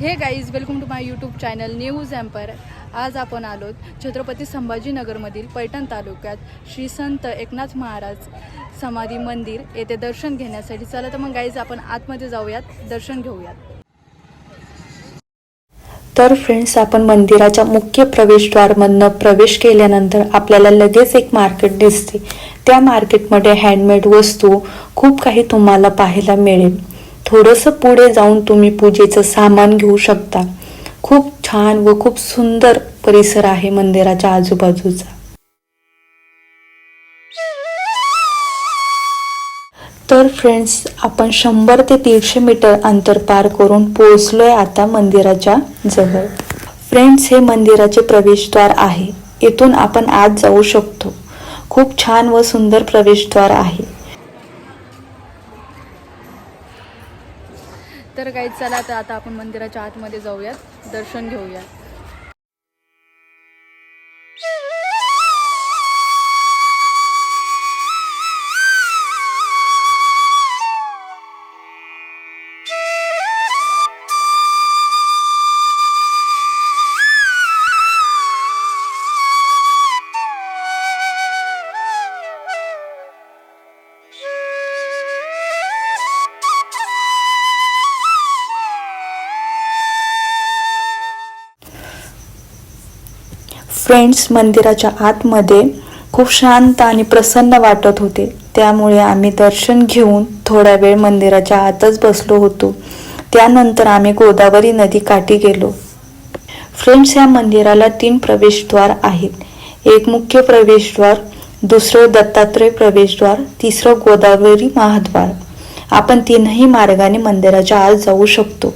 Hey guys welcome to my YouTube channel news emperor आज आपण आलोत छत्रपती संभाजीनगरमधील पैठण तालुक्यात श्री संत एकनाथ महाराज समाधी मंदिर येथे दर्शन घेण्यासाठी. चला तर मग गाईज आपण आतमध्ये जाऊयात दर्शन घेऊयात. तर फ्रेंड्स आपण मंदिराच्या मुख्य प्रवेशद्वारमधनं प्रवेश केल्यानंतर आपल्याला लगेच एक मार्केट दिसते. त्या मार्केटमध्ये हँडमेड वस्तू खूप काही तुम्हाला पाहायला मिळेल. थोडंसं पुढे जाऊन तुम्ही पूजेचं सामान घेऊ शकता. खूप छान व खूप सुंदर परिसर आहे मंदिराच्या आजूबाजूचा. तर फ्रेंड्स आपण शंभर ते दीडशे मीटर अंतर पार करून पोहोचलोय आता मंदिराच्या जवळ. फ्रेंड्स हे मंदिराचे प्रवेशद्वार आहे. इथून आपण आत जाऊ शकतो. खूप छान व सुंदर प्रवेशद्वार आहे. तर काही चला तर आता आपण मंदिराच्या आतमध्ये जाऊयात. दर्शन घेऊयात. फ्रेंड्स मंदिराच्या आतमध्ये खूप शांत आणि प्रसन्न वाटत होते. त्यामुळे आम्ही दर्शन घेऊन थोडा वेळ मंदिराच्या आतच बसलो होतो. त्यानंतर आम्ही गोदावरी नदी काठी गेलो. फ्रेंड्स या मंदिराला तीन प्रवेशद्वार आहेत. एक मुख्य प्रवेशद्वार दुसरं दत्तात्रय प्रवेशद्वार तिसरं गोदावरी महाद्वार. आपण तीनही मार्गाने मंदिराच्या आत जाऊ शकतो.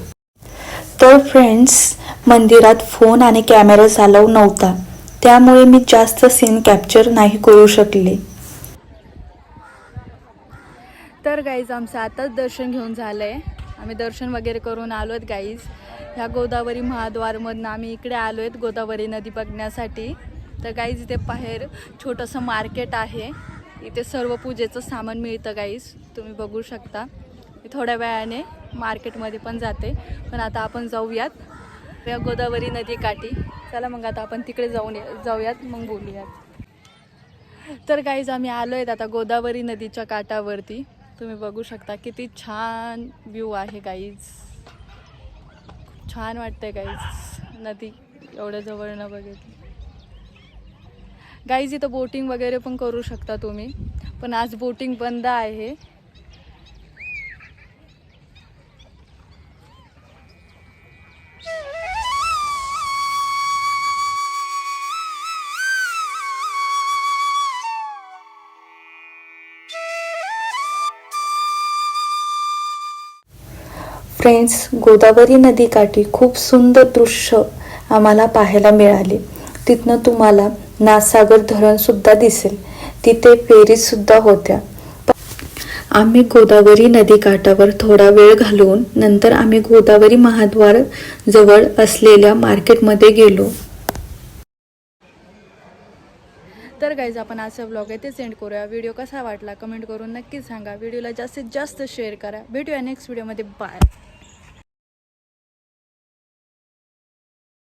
तर फ्रेंड्स मंदिरात फोन आणि कॅमेरा चालव नव्हता. त्यामुळे मी जास्त सीन कॅप्चर नाही करू शकले. तर गाईज आमचं आताच दर्शन घेऊन झालं आहे आम्ही दर्शन वगैरे करून आलो आहेत गाईज ह्या गोदावरी महाद्वारमधनं आम्ही इकडे आलो आहेत गोदावरी नदी बघण्यासाठी. तर गाईज इथे बाहेर छोटंसं मार्केट आहे. इथे सर्व पूजेचं सामान मिळतं गाईज तुम्ही बघू शकता. मी थोड्या वेळाने मार्केटमध्ये पण जाते. पण आता आपण जाऊयात. या गोदावरी नदी काठी चला मग आता आपण तिकडे जाऊन ये- जाऊयात मग बोलूयात. तर गाईज आम्ही आलो आहेत आता गोदावरी नदीच्या काठावरती. तुम्ही बघू शकता किती छान व्ह्यू आहे गाईज खूप छान वाटतंय गाईज नदी एवढ्या जवळ न बघितली. गाईज इथं बोटिंग वगैरे पण करू शकता तुम्ही. पण आज बोटिंग बंद आहे. फ्रेंड्स गोदावरी नदीकाठी खूप सुंदर दृश्य आम्हाला पाहायला मिळाले. तिथनं तुम्हाला नासागर धरणसुद्धा दिसेल. तिथे फेरीसुद्धा होत्या. आम्ही गोदावरी नदीकाठावर थोडा वेळ घालवून नंतर आम्ही गोदावरी महाद्वार जवळ असलेल्या मार्केटमध्ये गेलो. तर गाईज आपण आजचा ब्लॉग आहे ते सेंड करूया. व्हिडिओ कसा वाटला? कमेंट करून नक्कीच सांगा. व्हिडिओला जास्तीत जास्त शेअर करा. भेटूया नेक्स्ट व्हिडिओमध्ये बाय